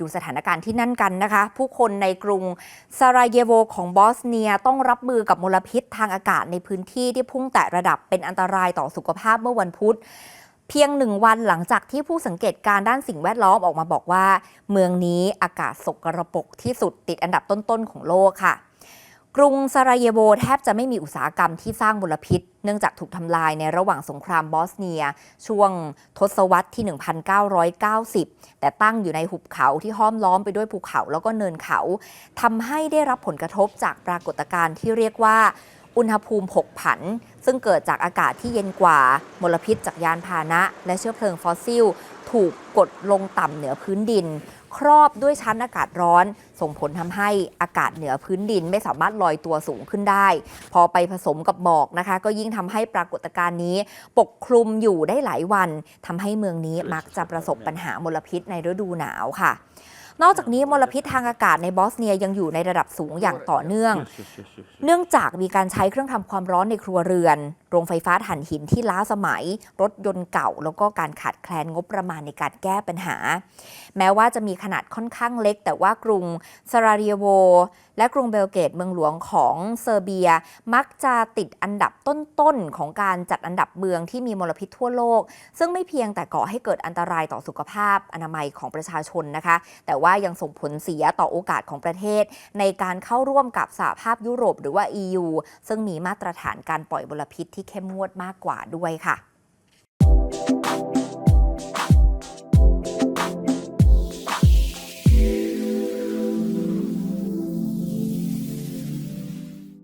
ดูสถานการณ์ที่นั่นกันนะคะ ผู้คนในกรุงซาราเยโวของบอสเนียต้องรับมือกับมลพิษทางอากาศในพื้นที่ที่พุ่งแตะระดับเป็นอันตรายต่อสุขภาพเมื่อวันพุธเพียงหนึ่งวันหลังจากที่ผู้สังเกตการณ์ด้านสิ่งแวดล้อมออกมาบอกว่า เมืองนี้อากาศสกรปรกที่สุดติดอันดับต้นๆของโลกค่ะ กรุงซาราเยโวแทบจะไม่มีอุตสาหกรรมที่สร้างมลพิษ เนื่องจากถูกทำลายในระหว่างสงครามบอสเนีย ช่วงทศวรรษที่ 1990 แต่ตั้งอยู่ในหุบเขาที่ห้อมล้อมไปด้วยภูเขาแล้วก็เนินเขาทำให้ได้รับผลกระทบจากปรากฏการณ์ที่เรียกว่าอุณหภูมิผกผัน ซึ่งเกิดจากอากาศที่เย็นกว่า มลพิษจากยานพาหนะ และเชื้อเพลิงฟอสซิล ถูกกดลงต่ำเหนือพื้นดิน ครอบด้วยชั้นอากาศร้อน ส่งผลทำให้อากาศเหนือพื้นดินไม่สามารถลอยตัวสูงขึ้นได้ พอไปผสมกับหมอกนะคะ ก็ยิ่งทำให้ปรากฏการณ์นี้ ปกคลุมอยู่ได้หลายวันทำให้เมืองนี้มักจะประสบปัญหามลพิษในฤดูหนาวค่ะนอกจากนี้มลพิษทางอากาศในบอสเนียยังอยู่ในระดับสูงอย่างต่อเนื่อง เนื่องจากมีการใช้เครื่องทำความร้อนในครัวเรือน โรงไฟฟ้าถ่านหินที่ล้าสมัย รถยนต์เก่า แล้วก็การขาดแคลนงบประมาณในการแก้ปัญหา แม้ว่าจะมีขนาดค่อนข้างเล็ก แต่ว่ากรุงซาราเยโว และกรุงเบลเกรดเมืองหลวงของเซอร์เบีย มักจะติดอันดับต้นๆของการจัดอันดับเมืองที่มีมลพิษทั่วโลก ซึ่งไม่เพียงแต่ก่อให้เกิดอันตรายต่อสุขภาพอนามัยของประชาชนนะคะ แต่ว่ายังส่งผลเสียต่อโอกาสของประเทศ ในการเข้าร่วมกับสหภาพยุโรปหรือว่า EU ซึ่งมีมาตรฐานการปล่อยมลพิษที่เข้มงวดมากกว่าด้วยค่ะ